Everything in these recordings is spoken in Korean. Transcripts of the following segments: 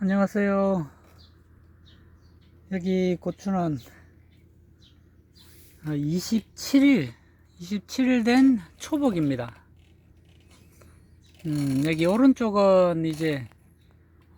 안녕하세요. 여기 고추는 27일, 27일 된 초복입니다. 음, 여기 오른쪽은 이제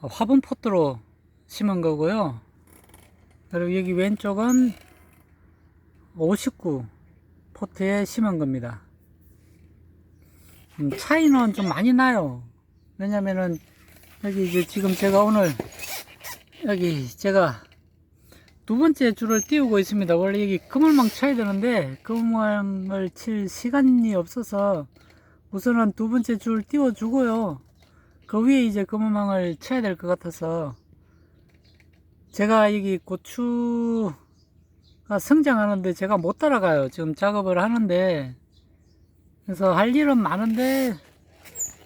화분 포트로 심은 거고요. 그리고 여기 왼쪽은 59 포트에 심은 겁니다. 음, 차이는 좀 많이 나요. 왜냐면은 여기 이제 지금 제가 오늘 여기 제가 두 번째 줄을 띄우고 있습니다. 원래 여기 그물망 쳐야 되는데 그물망을 칠 시간이 없어서 우선은 두 번째 줄 띄워주고요. 그 위에 이제 그물망을 쳐야 될 것 같아서 제가 여기 고추가 성장하는데 제가 못 따라가요. 지금 작업을 하는데 그래서 할 일은 많은데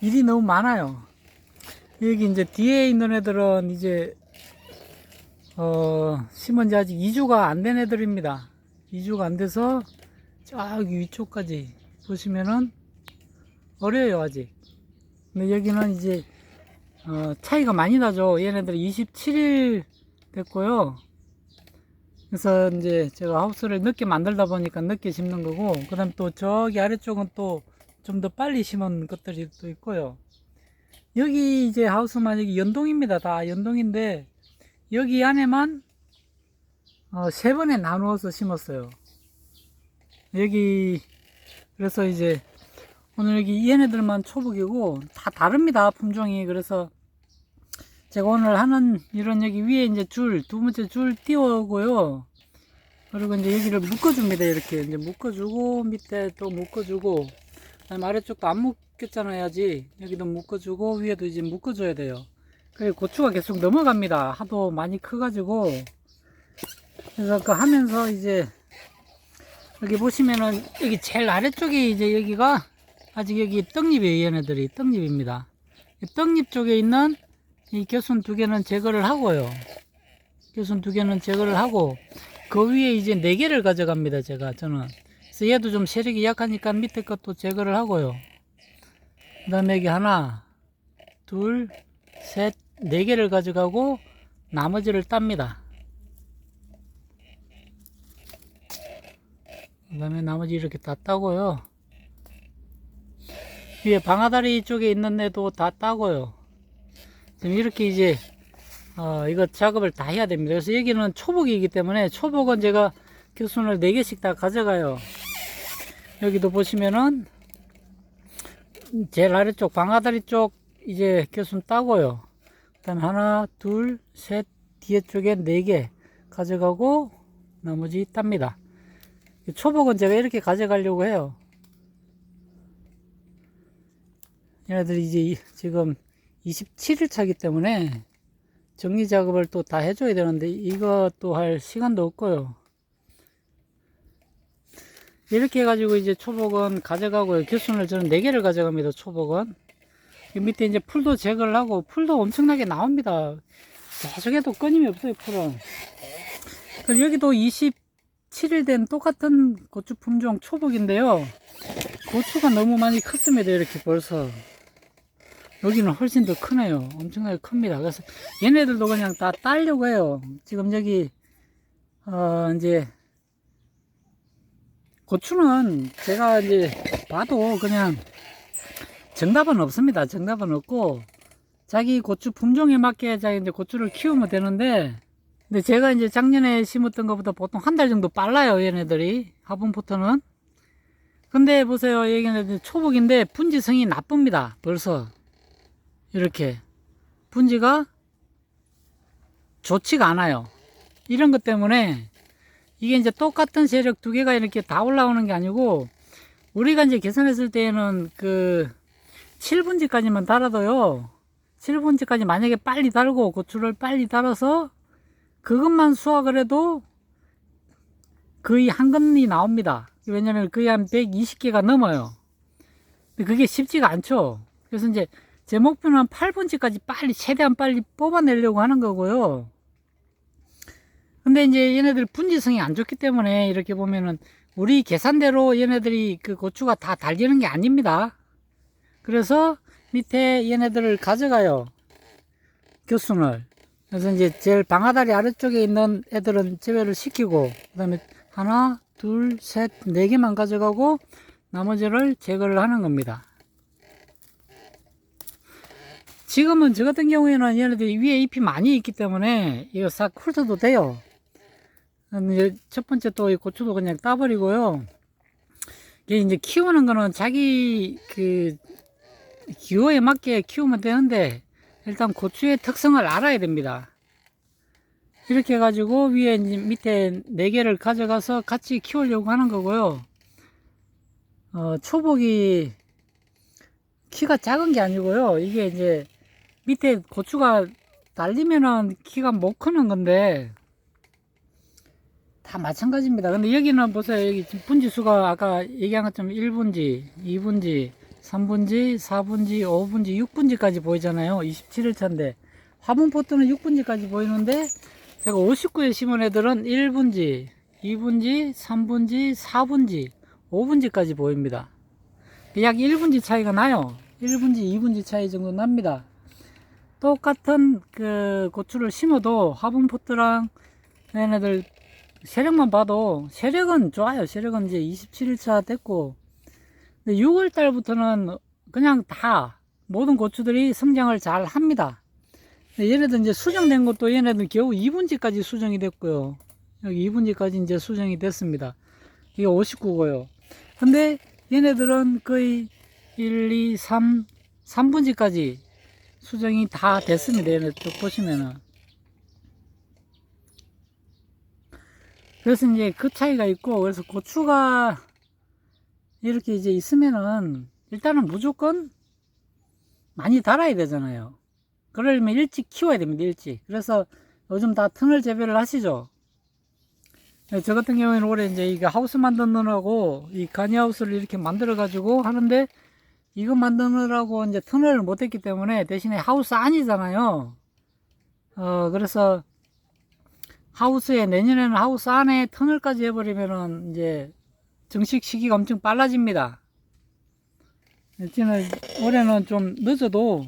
일이 너무 많아요. 여기 이제 뒤에 있는 애들은 이제 어 심은 지 아직 2주가 안 된 애들입니다. 2주가 안 돼서 저기 위쪽까지 보시면은 어려요 아직. 근데 여기는 이제 어 차이가 많이 나죠. 얘네들 27일 됐고요. 그래서 이제 제가 하우스를 늦게 만들다 보니까 늦게 심는 거고 그 다음 또 저기 아래쪽은 또 좀 더 빨리 심은 것들이 또 있고요 여기 이제 하우스만 여기 연동입니다. 다 연동인데 여기 안에만 어, 세 번에 나누어서 심었어요. 여기 그래서 이제 오늘 여기 얘네들만 초복이고 다 다릅니다. 품종이 그래서 제가 오늘 하는 이런 여기 위에 이제 줄 두 번째 줄 띄우고요. 그리고 이제 여기를 묶어줍니다. 이렇게 이제 묶어주고 밑에 또 묶어주고 아래쪽도 안 묶 였잖아요 아직 여기도 묶어주고 위에도 이제 묶어줘야 돼요. 그리고 고추가 계속 넘어갑니다. 하도 많이 커가지고. 그래서 그 하면서 이제 여기 보시면은 여기 제일 아래쪽에 이제 여기가 아직 여기 떡잎이에요 얘네들이. 떡잎입니다. 이 떡잎 쪽에 있는 이 겨순 두 개는 제거를 하고요. 겨순 두 개는 제거를 하고 그 위에 이제 네 개를 가져갑니다 제가 저는. 그래서 얘도 좀 세력이 약하니까 밑에 것도 제거를 하고요. 그 다음에 여기 하나, 둘, 셋, 네 개를 가져가고 나머지를 땁니다. 그 다음에 나머지 이렇게 다 따고요. 위에 방아다리 쪽에 있는 애도 다 따고요. 지금 이렇게 이제 어, 이거 작업을 다 해야 됩니다. 그래서 여기는 초복이기 때문에 초복은 제가 교순을 4개씩 다 가져가요. 여기도 보시면은 제일 아래쪽 방아다리 쪽 이제 교순 따고요. 그 다음에 하나, 둘, 셋, 뒤에 쪽에 4개 가져가고 나머지 땁니다. 초복은 제가 이렇게 가져가려고 해요. 얘네들이 이제 지금 27일 차기 때문에 정리 작업을 또 다 해줘야 되는데 이것도 할 시간도 없고요. 이렇게 해가지고 이제 초복은 가져가고요. 교순을 저는 4개를 가져갑니다. 초복은. 이 밑에 이제 풀도 제거를 하고 풀도 엄청나게 나옵니다. 계속해도 끊임이 없어요. 풀은. 그럼 여기도 27일 된 똑같은 고추 품종 초복인데요. 고추가 너무 많이 컸습니다. 이렇게 벌써. 여기는 훨씬 더 크네요. 엄청나게 큽니다. 그래서 얘네들도 그냥 다 따려고 해요. 지금 여기 어 이제 고추는 제가 이제 봐도 그냥 정답은 없습니다. 정답은 없고 자기 고추 품종에 맞게 자기 이제 고추를 키우면 되는데 근데 제가 이제 작년에 심었던 것보다 보통 한 달 정도 빨라요. 얘네들이 화분포터는 근데 보세요. 얘네들 초복인데 분지성이 나쁩니다. 벌써 이렇게 분지가 좋지가 않아요. 이런 것 때문에 이게 이제 똑같은 세력 두 개가 이렇게 다 올라오는 게 아니고 우리가 이제 계산했을 때는 그 7분지까지만 달아도요. 7분지까지 만약에 빨리 달고 고추를 빨리 달아서 그것만 수확을 해도 거의 한 건이 나옵니다. 왜냐면 거의 한 120개가 넘어요. 근데 그게 쉽지가 않죠. 그래서 이제 제 목표는 8분지까지 빨리 최대한 빨리 뽑아내려고 하는 거고요 근데 이제 얘네들 분지성이 안 좋기 때문에 이렇게 보면은 우리 계산대로 얘네들이 그 고추가 다 달리는 게 아닙니다. 그래서 밑에 얘네들을 가져가요. 교순을. 그래서 이제 제일 방아다리 아래쪽에 있는 애들은 제외를 시키고 그 다음에 하나, 둘, 셋, 네 개만 가져가고 나머지를 제거를 하는 겁니다. 지금은 저 같은 경우에는 얘네들이 위에 잎이 많이 있기 때문에 이거 싹 훑어도 돼요. 음, 첫 번째 또 이 고추도 그냥 따버리고요. 이게 이제 키우는 거는 자기 그 기호에 맞게 키우면 되는데 일단 고추의 특성을 알아야 됩니다. 이렇게 해가지고 위에 밑에 네 개를 가져가서 같이 키우려고 하는 거고요. 어, 초복이 키가 작은 게 아니고요. 이게 이제 밑에 고추가 달리면은 키가 못 크는 건데 다 마찬가지입니다. 근데 여기는 보세요. 여기 분지수가 아까 얘기한 것처럼 1분지, 2분지, 3분지, 4분지, 5분지, 6분지까지 보이잖아요. 27일 차인데 화분 포트는 6분지까지 보이는데 제가 59에 심은 애들은 1분지, 2분지, 3분지, 4분지, 5분지까지 보입니다. 약 1분지 차이가 나요. 1분지, 2분지 차이 정도 납니다. 똑같은 그 고추를 심어도 화분 포트랑 얘네들 세력만 봐도 세력은 좋아요. 세력은 이제 27일차 됐고 근데 6월 달부터는 그냥 다 모든 고추들이 성장을 잘 합니다. 얘네들 이제 수정된 것도 얘네들 겨우 2분지까지 수정이 됐고요. 여기 2분지까지 이제 수정이 됐습니다. 이게 59고요. 근데 얘네들은 거의 1, 2, 3, 3분지까지 수정이 다 됐습니다. 얘네 쭉 보시면은. 그래서 이제 그 차이가 있고, 그래서 고추가 이렇게 이제 있으면은 일단은 무조건 많이 달아야 되잖아요. 그러려면 일찍 키워야 됩니다. 일찍. 그래서 요즘 다 터널 재배를 하시죠. 네, 저 같은 경우에는 올해 이제 이거 하우스 만드느라고 이 가니하우스를 이렇게 만들어 가지고 하는데 이거 만드느라고 이제 터널을 못 했기 때문에 대신에 하우스 안이잖아요. 어, 그래서 하우스에 내년에는 하우스 안에 터널까지 해버리면은 이제 정식 시기가 엄청 빨라집니다. 저는 올해는 좀 늦어도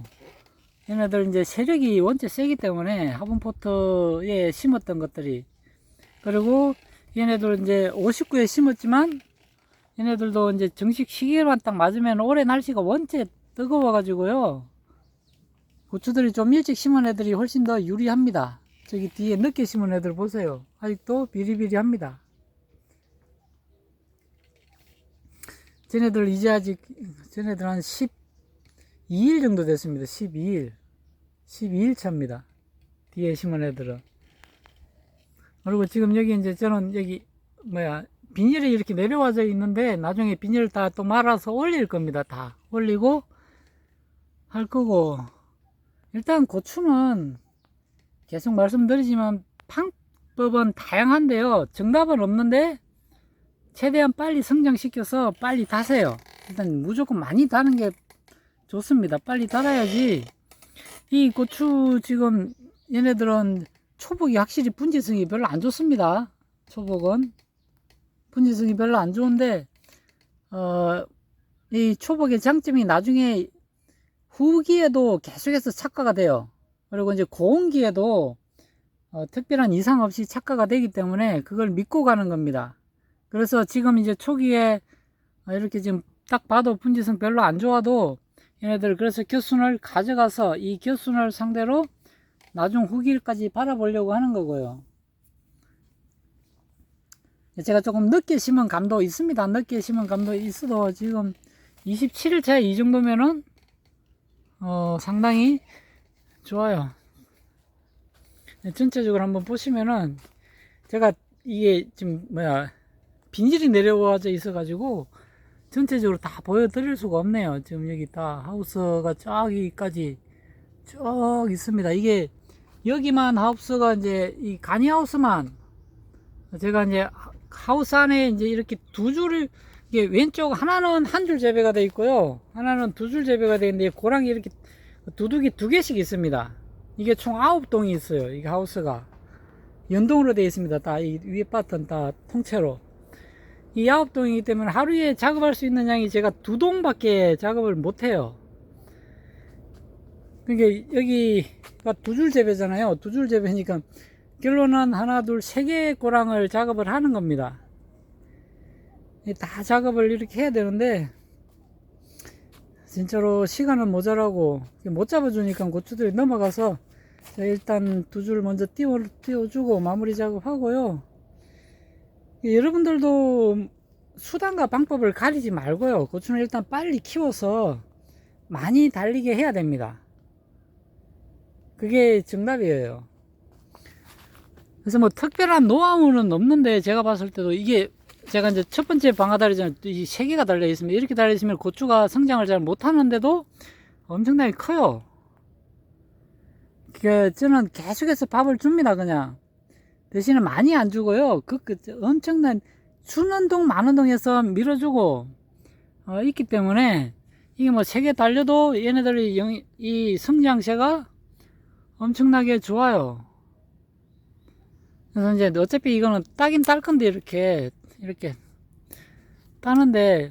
얘네들 이제 세력이 원체 세기 때문에 화분 포트에 심었던 것들이. 그리고 얘네들 이제 59에 심었지만 얘네들도 이제 정식 시기만 딱 맞으면 올해 날씨가 원체 뜨거워 가지고요. 고추들이 좀 일찍 심은 애들이 훨씬 더 유리합니다 저기 뒤에 늦게 심은 애들 보세요. 아직도 비리비리합니다. 쟤네들 이제 아직 쟤네들 한 12일 정도 됐습니다. 12일. 12일 차입니다. 뒤에 심은 애들은. 그리고 지금 여기 이제 저는 여기 뭐야 비닐이 이렇게 내려와져 있는데 나중에 비닐을 다또 말아서 올릴 겁니다 다. 올리고 할 거고. 일단 고추는 계속 말씀드리지만 방법은 다양한데요. 정답은 없는데 최대한 빨리 성장시켜서 빨리 다세요. 일단 무조건 많이 다는 게 좋습니다. 빨리 달아야지. 이 고추 지금 얘네들은 초복이 확실히 분지성이 별로 안 좋습니다. 초복은. 분지성이 별로 안 좋은데 어, 이 초복의 장점이 나중에 후기에도 계속해서 착화가 돼요. 그리고 이제 고온기에도 어, 특별한 이상 없이 착화가 되기 때문에 그걸 믿고 가는 겁니다. 그래서 지금 이제 초기에 어, 이렇게 지금 딱 봐도 분지성 별로 안 좋아도 얘네들 그래서 겨순을 가져가서 이 겨순을 상대로 나중 후기까지 바라보려고 하는 거고요. 제가 조금 늦게 심은 감도 있습니다. 늦게 심은 감도 있어도 지금 27일차 이 정도면은 어, 상당히 좋아요. 네, 전체적으로 한번 보시면은 제가 이게 지금 뭐야 비닐이 내려와져 있어 가지고 전체적으로 다 보여드릴 수가 없네요. 지금 여기 다 하우스가 저기까지 쭉 있습니다. 이게 여기만 하우스가 이제 이 가니 하우스만 제가 이제 하우스 안에 이제 이렇게 두 줄을 이게 왼쪽 하나는 한 줄 재배가 되어 있고요. 하나는 두 줄 재배가 되어 있는데 고랑이 이렇게 두둑이 두 개씩 있습니다. 이게 총 아홉 동이 있어요. 이게 하우스가 연동으로 되어 있습니다. 다 이 위에 바튼 다 통째로 이 아홉 동이기 때문에 하루에 작업할 수 있는 양이 제가 두 동밖에 작업을 못 해요. 그러니까 여기 두줄 재배잖아요. 두 줄 재배니까 결론은 하나, 둘, 세 개의 고랑을 작업을 하는 겁니다. 이다 작업을 이렇게 해야 되는데 진짜로 시간은 모자라고 못 잡아주니까 고추들이 넘어가서 자, 일단 두 줄 먼저 띄워, 띄워주고 마무리 작업하고요. 여러분들도 수단과 방법을 가리지 말고요. 고추는 일단 빨리 키워서 많이 달리게 해야 됩니다. 그게 정답이에요. 그래서 뭐 특별한 노하우는 없는데 제가 봤을 때도 이게 제가 이제 첫 번째 방아다리잖아요. 이 세 개가 달려 있으면 이렇게 달려 있으면 고추가 성장을 잘 못하는데도 엄청나게 커요. 그 저는 계속해서 밥을 줍니다 그냥 대신에 많이 안 주고요. 그, 그 엄청난 주는 동 많은 동에서 밀어주고 어, 있기 때문에 이게 뭐 세 개 달려도 얘네들이 영, 이 성장세가 엄청나게 좋아요. 그래서 이제 어차피 이거는 따긴 딸 건데 이렇게 이렇게 따는데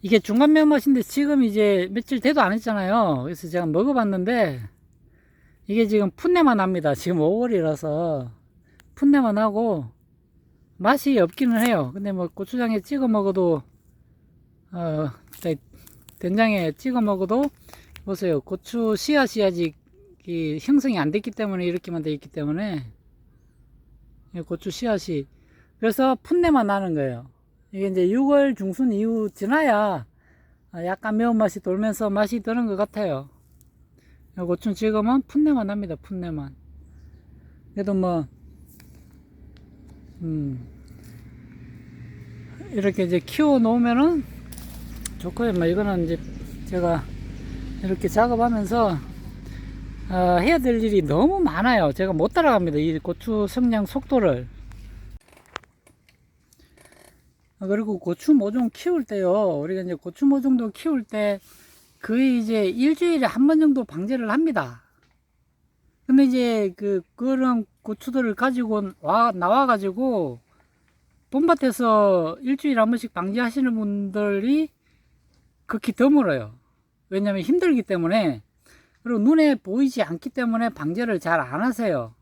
이게 중간 매운맛인데 지금 이제 며칠 돼도 안 했잖아요. 그래서 제가 먹어봤는데 이게 지금 풋내만 납니다. 지금 5월이라서 풋내만 나고 맛이 없기는 해요. 근데 뭐 고추장에 찍어 먹어도 어 된장에 찍어 먹어도 보세요. 고추 씨앗이 아직 이 형성이 안 됐기 때문에 이렇게만 돼 있기 때문에 이 고추 씨앗이 그래서 풋내만 나는 거예요. 이게 이제 6월 중순 이후 지나야 약간 매운맛이 돌면서 맛이 드는 것 같아요. 고추 지금은 풋내만 납니다. 풋내만. 그래도 뭐, 음, 이렇게 이제 키워 놓으면은 좋고요. 뭐 이거는 이제 제가 이렇게 작업하면서 어, 해야 될 일이 너무 많아요. 제가 못 따라갑니다. 이 고추 성장 속도를. 아, 그리고 고추 모종 키울 때요. 우리가 이제 고추 모종도 키울 때 거의 이제 일주일에 한 번 정도 방제를 합니다. 근데 이제 그 그런 고추들을 가지고 와 나와 가지고 봄밭에서 일주일에 한 번씩 방제하시는 분들이 극히 드물어요. 왜냐면 힘들기 때문에 그리고 눈에 보이지 않기 때문에 방제를 잘 안 하세요.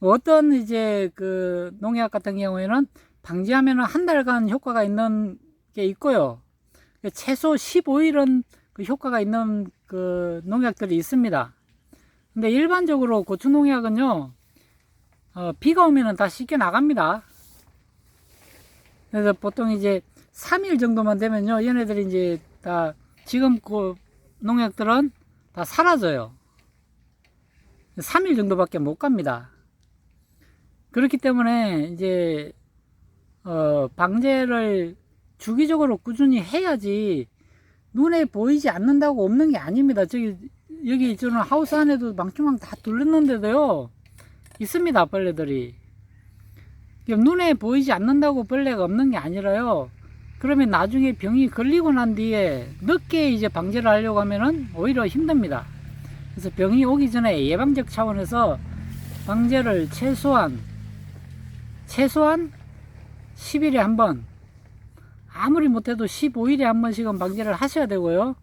어떤 이제 그 농약 같은 경우에는 방지하면 한 달간 효과가 있는 게 있고요. 최소 15일은 그 효과가 있는 그 농약들이 있습니다. 근데 일반적으로 고추 농약은요, 어, 비가 오면은 다 씻겨 나갑니다. 그래서 보통 이제 3일 정도만 되면요, 얘네들이 이제 다 지금 그 농약들은 다 사라져요. 3일 정도밖에 못 갑니다. 그렇기 때문에 이제 어, 방제를 주기적으로 꾸준히 해야지 눈에 보이지 않는다고 없는 게 아닙니다. 저기 여기 저는 하우스 안에도 망충망 다 뚫렸는데도요 있습니다 벌레들이. 눈에 보이지 않는다고 벌레가 없는 게 아니라요. 그러면 나중에 병이 걸리고 난 뒤에 늦게 이제 방제를 하려고 하면은 오히려 힘듭니다. 그래서 병이 오기 전에 예방적 차원에서 방제를 최소한 최소한 10일에 한 번, 아무리 못해도 15일에 한 번씩은 방제를 하셔야 되고요.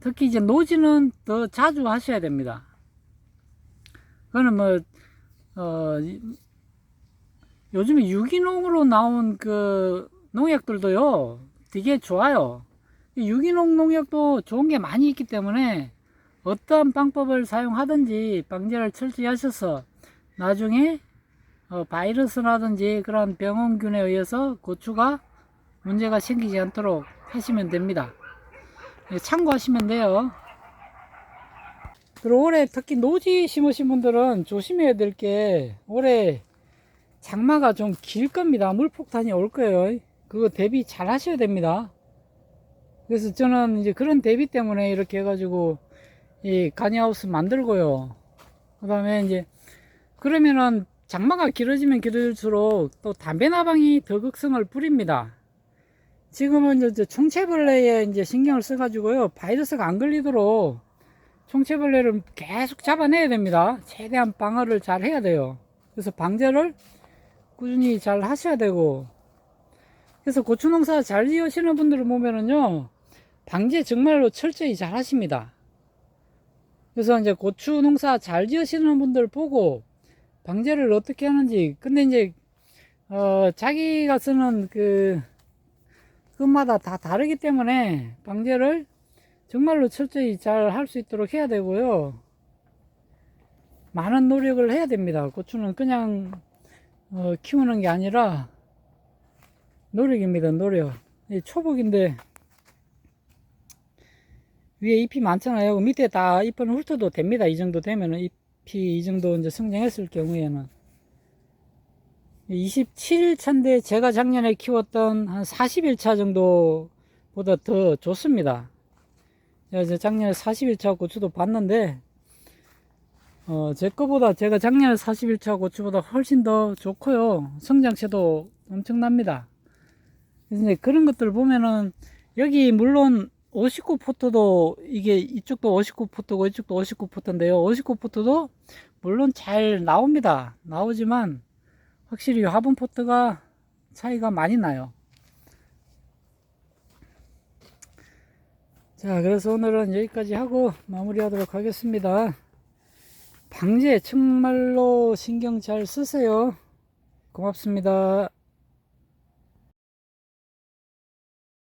특히 이제 노지는 더 자주 하셔야 됩니다. 그거는 뭐, 어, 요즘에 유기농으로 나온 그 농약들도요, 되게 좋아요. 유기농 농약도 좋은 게 많이 있기 때문에 어떠한 방법을 사용하든지 방제를 철저히 하셔서 나중에 어, 바이러스라든지 그런 병원균에 의해서 고추가 문제가 생기지 않도록 하시면 됩니다. 네, 참고하시면 돼요. 그리고 올해 특히 노지 심으신 분들은 조심해야 될 게 올해 장마가 좀 길 겁니다. 물폭탄이 올 거예요. 그거 대비 잘 하셔야 됩니다. 그래서 저는 이제 그런 대비 때문에 이렇게 해가지고 이 가니하우스 만들고요. 그 다음에 이제 그러면은 장마가 길어지면 길어질수록 또 담배 나방이 더 극성을 부립니다. 지금은 이제 총체벌레에 이제 신경을 써가지고요. 바이러스가 안 걸리도록 총체벌레를 계속 잡아내야 됩니다. 최대한 방어를 잘 해야 돼요. 그래서 방제를 꾸준히 잘 하셔야 되고. 그래서 고추 농사 잘 지으시는 분들을 보면은요. 방제 정말로 철저히 잘 하십니다. 그래서 이제 고추 농사 잘 지으시는 분들 보고 방제를 어떻게 하는지 근데 이제 어 자기가 쓰는 그 그마다 다 다르기 때문에 방제를 정말로 철저히 잘 할 수 있도록 해야 되고요. 많은 노력을 해야 됩니다. 고추는 그냥 어, 키우는 게 아니라 노력입니다. 노력. 이 초복인데 위에 잎이 많잖아요. 밑에 다 잎은 훑어도 됩니다. 이 정도 되면은 잎 이 이 정도 이제 성장했을 경우에는 27일 차인데 제가 작년에 키웠던 한 40일 차 정도보다 더 좋습니다. 제가 작년에 40일 차 고추도 봤는데 어, 제 거보다 제가 작년에 40일 차 고추보다 훨씬 더 좋고요. 성장체도 엄청납니다. 그런 것들 보면은 여기 물론 59포트도 이게 이쪽도 59포트고 이쪽도 59포트인데요. 59포트도 물론 잘 나옵니다. 나오지만 확실히 화분 포트가 차이가 많이 나요. 자, 그래서 오늘은 여기까지 하고 마무리하도록 하겠습니다. 방제 정말로 신경 잘 쓰세요. 고맙습니다.